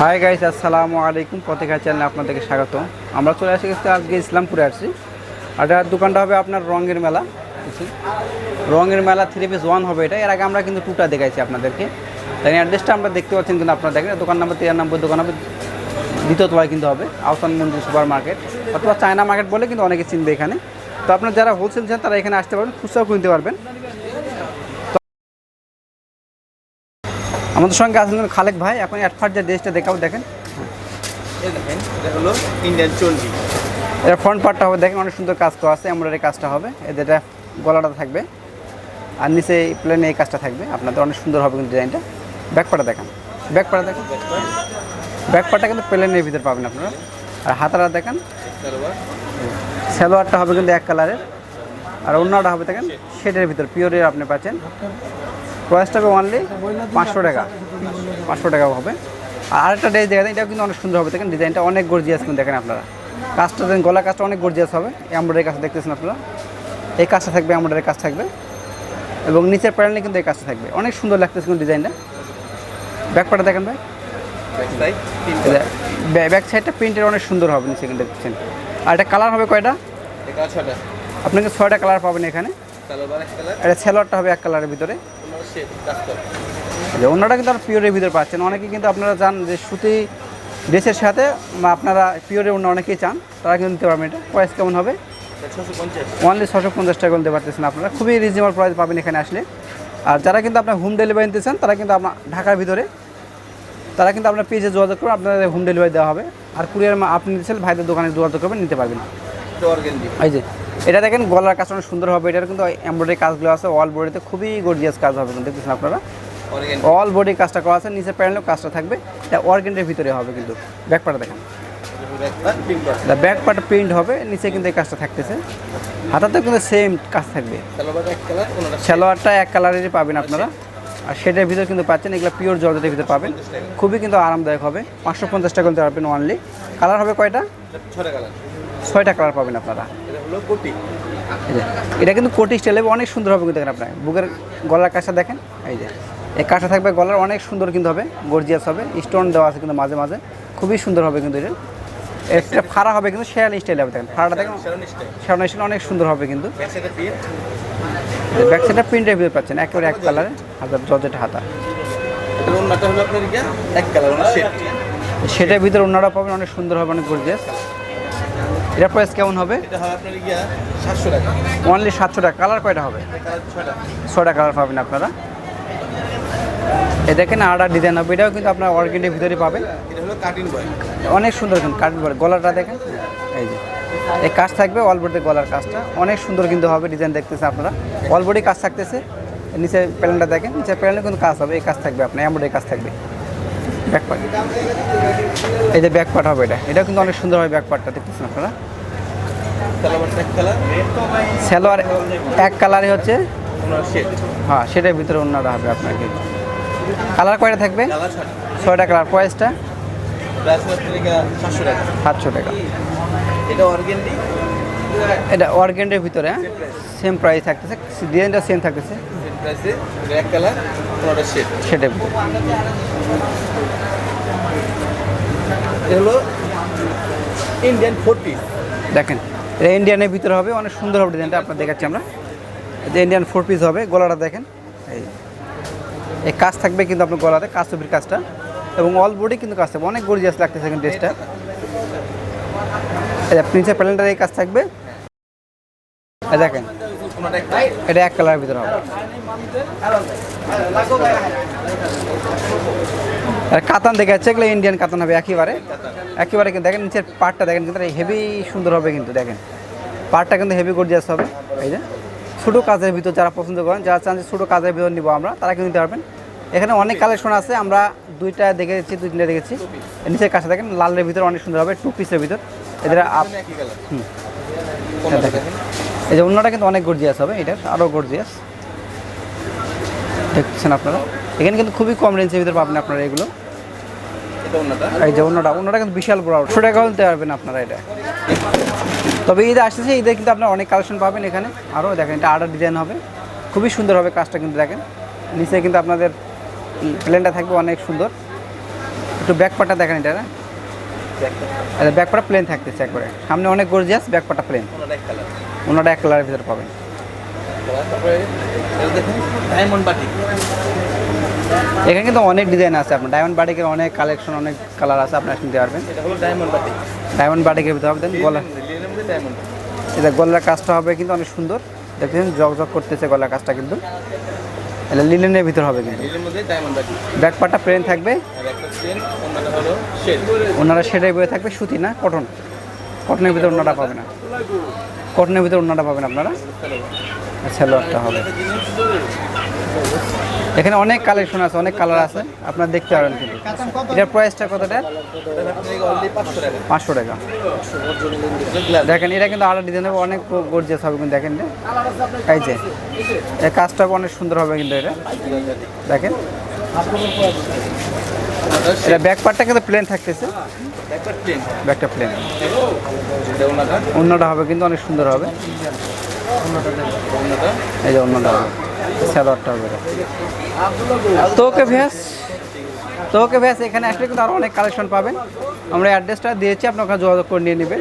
Hi guys আসসালামু আলাইকুম। পত্রিকা চ্যানেলে আপনাদেরকে স্বাগত আমরা চলে আসি গেছি আজকে ইসলামপুরে আসছি। আর এটার দোকানটা হবে আপনার রঙের মেলা। রঙের মেলা থ্রি পিস ওয়ান হবে এটা। এর আগে আমরা কিন্তু টুটা দেখাইছি আপনাদেরকে। তাই অ্যাড্রেসটা আমরা দেখতে পাচ্ছেন কিন্তু আপনারা দেখেন দোকান নাম্বার দোকান হবে দ্বিতীয় তলায় কিন্তু হবে। আহসান মন্দির সুপার মার্কেট অথবা চায়না মার্কেট বলে কিন্তু অনেকে চিনবে এখানে। তো আপনার যারা হোলসেল চান, তারা এখানে আসতে পারবেন। খুচরাও কিনতে পারবেন। আমাদের সঙ্গে আছেন খালেক ভাই এখন অ্যাটফাট যে ড্রেসটা দেখাবো দেখেন। এটা হলো ইন্ডিয়ান চন্ডি এটা ফ্রন্ট পার্টটা হবে দেখেন অনেক সুন্দর কাজ করা আছে এমব্রয়ডারি কাজটা হবে। এদের গলাটা থাকবে আর নিচে প্লেনে এই কাজটা থাকবে। আপনাদের অনেক সুন্দর হবে কিন্তু ডিজাইনটা ব্যাক পার্টটা দেখেন। ব্যাক দেখেন। ব্যাক পার্টটা কিন্তু প্লেনের ভিতরে পাবেন আপনারা। আর হাতাটা দেখেন। সালোয়ার সালোয়ারটা হবে কিন্তু এক কালারের আর অন্যটা হবে দেখেন শেডের ভিতর পিওরের আপনি পাচ্ছেন। প্রাইসটা হবে অনলি পাঁচশো টাকা। পাঁচশো টাকা হবে। আর আরেকটা ড্রেস দেখেন এটাও কিন্তু অনেক সুন্দর হবে। দেখেন ডিজাইনটা অনেক গর্জিয়াস কিন্তু দেখেন আপনারা। কাজটা দেখেন গলা কাজটা অনেক গর্জিয়াস হবে। এমব্রয়ডারি কাজটা দেখতেছেন আপনারা? এই কাজটা থাকবে এমব্রয়ডারি কাজ থাকবে। এবং নিচের প্যানেলে কিন্তু এই কাজটা থাকবে। অনেক সুন্দর লাগতেছে কিন্তু ডিজাইনটা ব্যাকপাটা দেখেন ভাই। ব্যাক ব্যাক সাইডটা প্রিন্টের অনেক সুন্দর হবে নিচে কিন্তু দেখছেন আর এটা কালার হবে কয়টা? আপনাকে ছয়টা কালার পাবেন এখানে। এটা সেলোয়ারটা হবে এক কালারের ভিতরে। যে অন্যটা কিন্তু আর পিওরের ভিতরে পাচ্ছেন। অনেকে কিন্তু আপনারা চান যে সুতি ড্রেসের সাথে আপনারা পিওরের অন্য অনেকেই চান তারা কিন্তু নিতে পারবেন এটা। প্রাইস কেমন হবে? এটা ছশো পঞ্চাশ। অনলি ছশো পঞ্চাশ টাকা নিতে পারতেছেন আপনারা। খুবই রিজনেবল প্রাইস পাবেন এখানে আসলে। আর যারা কিন্তু আপনার হোম ডেলিভারি নিতে চান তারা কিন্তু আপনার ঢাকার ভিতরে তারা কিন্তু আপনার পেজে যোগাযোগ করবেন আপনাদের হোম ডেলিভারি দেওয়া হবে। আর কুরিয়ার আপনি নিতে চাইলে ভাইদের দোকানে যোগাযোগ করবেন নিতে পারবেন। এই যে এটা দেখেন গলার কাজটা অনেক সুন্দর হবে। এটার কিন্তু এমব্রয়ডারি কাজগুলো আছে। অল বডিতে খুবই গর্জিয়াস কাজ হবে কিন্তু দেখতেছেন আপনারা? অল বডি কাজটা করা আছে নিচে প্যানেলেও কাজটা থাকবে। এটা অর্গেন্ডের ভিতরে হবে কিন্তু। ব্যাক পার্টটা দেখেন। ব্যাক পার্ট প্রিন্ট হবে নিচে কিন্তু এই কাজটা থাকতেছে। হাতাতেও কিন্তু সেম কাজ থাকবে। সালোয়ারটা এক কালারেরই পাবেন আপনারা। আর সেটার ভিতরে কিন্তু পাচ্ছেন এগুলো পিওর জর্জেটের ভিতরে পাবেন। খুবই কিন্তু আরামদায়ক হবে। পাঁচশো পঞ্চাশ টাকা কিন্তু পাবেন অনলি কালার হবে কয়টা? ছটা কালার ছয়টা কালার পাবেন আপনারা। এটা কিন্তু কোটি স্টাইলে অনেক সুন্দর হবে কিন্তু দেখেন আপনার। বুকের গলার কাজটা দেখেন এই যে। এই কাজটা থাকবে গলার অনেক সুন্দর কিন্তু হবে গর্জিয়াস হবে। স্টোন দেওয়া আছে কিন্তু মাঝে মাঝে। খুবই সুন্দর হবে কিন্তু এটা। একটা ফাড়া হবে কিন্তু শেয়াল স্টাইল হবে দেখেন। ফাড়াটা দেখেন। শেয়াল স্টাইল অনেক সুন্দর হবে কিন্তু। ব্যাকসাইডটা প্রিন্ট ব্যাক সাইডটা প্রিন্টের ভিতরে পাচ্ছেন একেবারে এক কালারে হাজার জর্জেট হাতা। সেটার ভিতরে অন্যরা পাবেন অনেক সুন্দর হবে অনেক গর্জিয়াস এটা প্রাইস কেমন হবে? এটা হবে আপনার গিয়া সাতশো টাকা। অনলি সাতশো টাকা। কালার কয়টা হবে? ছটা কালার পাবেন আপনারা। এ দেখেন আড়া ডিজাইন হবে। এটাও কিন্তু আপনার অর্গেন্ডের ভিতরে পাবেন। এটা হলো কাটিং বয় অনেক সুন্দর কিন্তু কাটিং করে গলাটা দেখেন। এই যে। এই কাজ থাকবে অলবডিতে গলার কাজটা। অনেক সুন্দর কিন্তু হবে ডিজাইন দেখতেছে আপনারা। অলবডি কাজ থাকতেছে। নিচে প্যানেলটা দেখেন। নিচে প্যানেলে কিন্তু কাজ হবে। এই কাজ থাকবে আপনার এমব্রয়ডারি কাজ থাকবে। ব্যাক পার্ট এই যে ব্যাক পার্ট হবে এটা। এটাও কিন্তু অনেক সুন্দর হবে ব্যাক পার্টটা দেখতেছেন আপনারা। সালোয়ার এক কালারই হচ্ছে। হ্যাঁ সেটার ভিতরে অন্যরা হবে আপনাকে। কালার কয়টা থাকবে? ছয়টা কালার। প্রাইসটা? সাতশো টাকা। এটা অর্গেন্ডি? এটা ভিতরে সেম প্রাইস থাকতেছে। ডিজাইনটা সেম থাকতেছে। প্রাইসে এক কালার ওনাটা শেড সেটার হলো ইন্ডিয়ান ফোর পিস দেখেন এটা ইন্ডিয়ানের ভিতরে হবে অনেক সুন্দর হবে ডিজাইনটা আপনার দেখাচ্ছি আমরা। এটা ইন্ডিয়ান ফোর পিস হবে গলাটা দেখেন। এই এই কাজ থাকবে কিন্তু আপনার গলাতে কাজ ছবির কাজটা। এবং অল বডি কিন্তু কাজ থাকবে অনেক গর্জিয়াস লাগতেছে কিন্তু ড্রেসটা প্রিন্সের প্যালেন্টার এই কাজ থাকবে। দেখেন এটা এক কালারের ভিতরে হবে। কাতান দেখে যাচ্ছে এগুলো ইন্ডিয়ান কাতান হবে একেবারে। একেবারে কিন্তু দেখেন, নিচের পার্টটা দেখেন, কিন্তু হেভি সুন্দর হবে কিন্তু, দেখেন। পার্টটা কিন্তু হেভি গর্জিয়াস হবে। এই যে, ছোটো কাজের ভিতর যারা পছন্দ করেন, যারা চান যে ছোটো কাজের ভিতর নিব আমরা, তারা কিন্তু নিতে পারবেন। এখানে অনেক কালেকশন আছে, আমরা দুইটা দেখেছি, দুই তিনটা দেখেছি। নিচের কাছে দেখেন, লালের ভিতর অনেক সুন্দর হবে টু পিসের ভিতর। এদের আপ হুম। দেখেন। এই যে অন্যটা কিন্তু অনেক গর্জিয়াস হবে এটার আরও গর্জিয়াস দেখছেন আপনারা? এখানে কিন্তু খুবই কম রেঞ্জের ভিতরে পাবেন আপনারা এগুলো। এই যে অন্যটা অন্যটা কিন্তু বিশাল বড়। ছোটো টাকা নিতে পারবেন আপনারা এটা। তবে ঈদ আসতেছে ঈদে কিন্তু আপনারা অনেক কালেকশন পাবেন এখানে। আরও দেখেন এটা আর্ডার ডিজাইন হবে। খুবই সুন্দর হবে কাজটা কিন্তু দেখেন। নিচে কিন্তু আপনাদের প্লেনটা থাকবে অনেক সুন্দর। একটু ব্যাক পাটা দেখেন এটা না এটা ব্যাক পাটা প্লেন থাকতেছে একবারে। সামনে অনেক গর্জিয়াস ব্যাক পাটা প্লেন ওনার এক কালারের ভিতরে পাবেন। এখানে কিন্তু অনেক ডিজাইন আছে আপনার। ডায়মন্ড বাটিকের অনেক কালেকশন অনেক কালার আছে, আপনারা কিনতে পারবেন। ডায়মন্ড বাটি ডায়মন্ড বাটিকের ভিতরে হবে, দেন গলা লিলের মধ্যে ডায়মন্ড এটা গলার কাজটা হবে কিন্তু অনেক সুন্দর। দেখতেছেন জগ করতেছে গলার কাজটা কিন্তু। এটা লিলেনের ভিতর হবে কিন্তু। ব্যাক পার্টটা প্লেন থাকবে। ওনারা সেটাই বয়ে থাকবে সুতি না কটন কটনের ভিতরে ওনারা পাবে না। কটনের ভিতরে ওনারা পাবেন আপনারা। আচ্ছা লটটা হবে। এখানে অনেক কালেকশন আছে, অনেক কালার আছে। আপনার দেখতে পারেন কিন্তু। এটার প্রাইসটা কতটা পাঁচশো টাকা। দেখেন, এটা কিন্তু আলাদা হবে, অনেক গর্জিয়াস হবে কিন্তু, দেখেন এই যে এর কাজটা অনেক সুন্দর হবে কিন্তু এটা। দেখেন। এটা ব্যাক পার্টটা কিন্তু প্লেন থাকতেছে। ব্যাকটা প্লেন অন্যটা হবে কিন্তু অনেক সুন্দর হবে। এই যে অন্যটা হবে। স্যালোয়ারটা বেরো। তো ওকে ভ্যাস তো ওকে ভ্যাস এখানে আসলে কিন্তু আরও অনেক কালেকশন পাবেন আমরা অ্যাড্রেসটা দিয়েছি আপনার যোগাযোগ করে নিয়ে নেবেন